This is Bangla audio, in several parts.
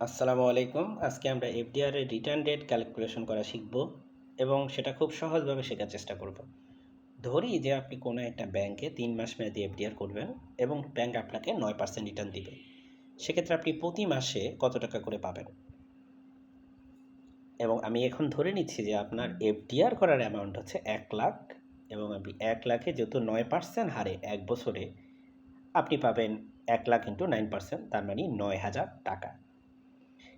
আসসালামু আলাইকুম। আজকে আমরা এফডিআর এর রিটার্ন ডেট ক্যালকুলেশন করা শিখব এবং সেটা খুব সহজভাবে শেখার চেষ্টা করব। ধরি যে আপনি কোনো একটা ব্যাংকে তিন মাস মেয়াদি এফডিআর করবেন এবং ব্যাংক আপনাকে নয় পার্সেন্ট রিটার্ন দিবে। সেক্ষেত্রে আপনি প্রতি মাসে কত টাকা করে পাবেন? এবং আমি এখন ধরে নিচ্ছি যে আপনার এফডিআর করার অ্যামাউন্ট হচ্ছে এক লাখ এবং আপনি এক লাখে যেহেতু নয় পার্সেন্ট হারে এক বছরে, আপনি পাবেন এক লাখ ইন্টু নাইন পার্সেন্ট তার মানে নয় হাজার টাকা।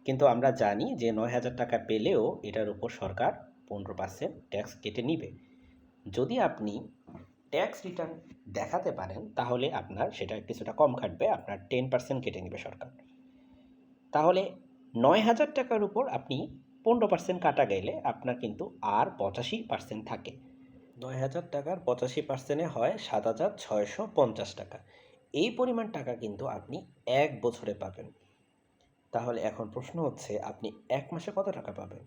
কিন্তু আমরা জানি যে নয় হাজার টাকা পেলেও এটার উপর সরকার পনেরো পার্সেন্ট ট্যাক্স কেটে নিবে। যদি আপনি ট্যাক্স রিটার্ন দেখাতে পারেন, তাহলে আপনার সেটা কিছুটা কম কাটবে আপনার টেন পার্সেন্ট কেটে নেবে সরকার। তাহলে নয় হাজার টাকার উপর আপনি পনেরো পার্সেন্ট কাটা গেলে আপনার কিন্তু আর পঁচাশি পার্সেন্ট থাকে। নয় হাজার টাকার পঁচাশি পার্সেন্টে হয় সাত হাজার ছয়শো পঞ্চাশ টাকা। এই পরিমাণ টাকা কিন্তু আপনি এক বছরে পাবেন। তাহলে এখন প্রশ্ন হচ্ছে, আপনি এক মাসে কত টাকা পাবেন?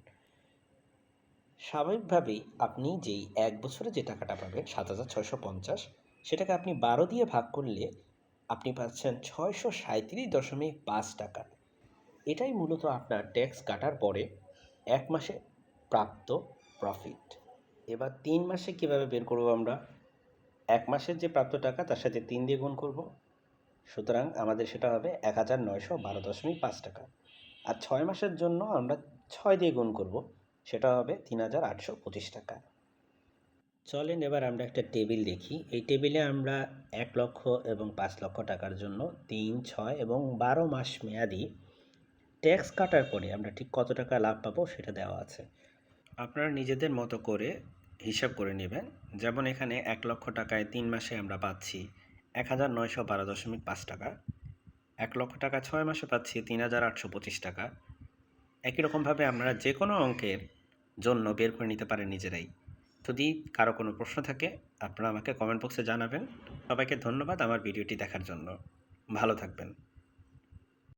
স্বাভাবিকভাবেই আপনি যেই এক বছরে যে টাকাটা পাবেন, সাত হাজার ছয়শো পঞ্চাশ, সেটাকে আপনি বারো দিয়ে ভাগ করলে আপনি পাচ্ছেন ছয়শো সাঁত্রিশ দশমিক পাঁচ টাকা। এটাই মূলত আপনার ট্যাক্স কাটার পরে এক মাসে প্রাপ্ত প্রফিট এবার তিন মাসে কীভাবে বের করব আমরা? এক মাসের যে প্রাপ্ত টাকা, তার সাথে তিন দিয়ে গুণ করব। সুতরাং আমাদের সেটা হবে এক হাজার নয়শো বারো দশমিক পাঁচ টাকা। আর ছয় মাসের জন্য আমরা ছয় দিয়ে গুণ করব, সেটা হবে তিন হাজার আটশো পঁচিশ টাকা। চলেন এবার আমরা একটা টেবিল দেখি। এই টেবিলে আমরা এক লক্ষ এবং পাঁচ লক্ষ টাকার জন্য তিন, ছয় এবং বারো মাস মেয়াদি ট্যাক্স কাটার পরে আমরা ঠিক কত টাকা লাভ পাবো সেটা দেওয়া আছে। আপনারা নিজেদের মতো করে হিসাব করে নেবেন। যেমন এখানে এক লক্ষ টাকায় তিন মাসে আমরা পাচ্ছি এক হাজার নয়শো বারো দশমিক পাঁচ টাকা। এক লক্ষ টাকা ছয় মাসে পাচ্ছি তিন হাজার আটশো পঁচিশ টাকা। একই রকমভাবে আমরা যে কোনো অঙ্কের জন্য বের করে নিতে পারেন নিজেরাই। যদি কারও কোনো প্রশ্ন থাকে, আপনারা আমাকে কমেন্ট বক্সে জানাবেন। সবাইকে ধন্যবাদ আমার ভিডিওটি দেখার জন্য। ভালো থাকবেন।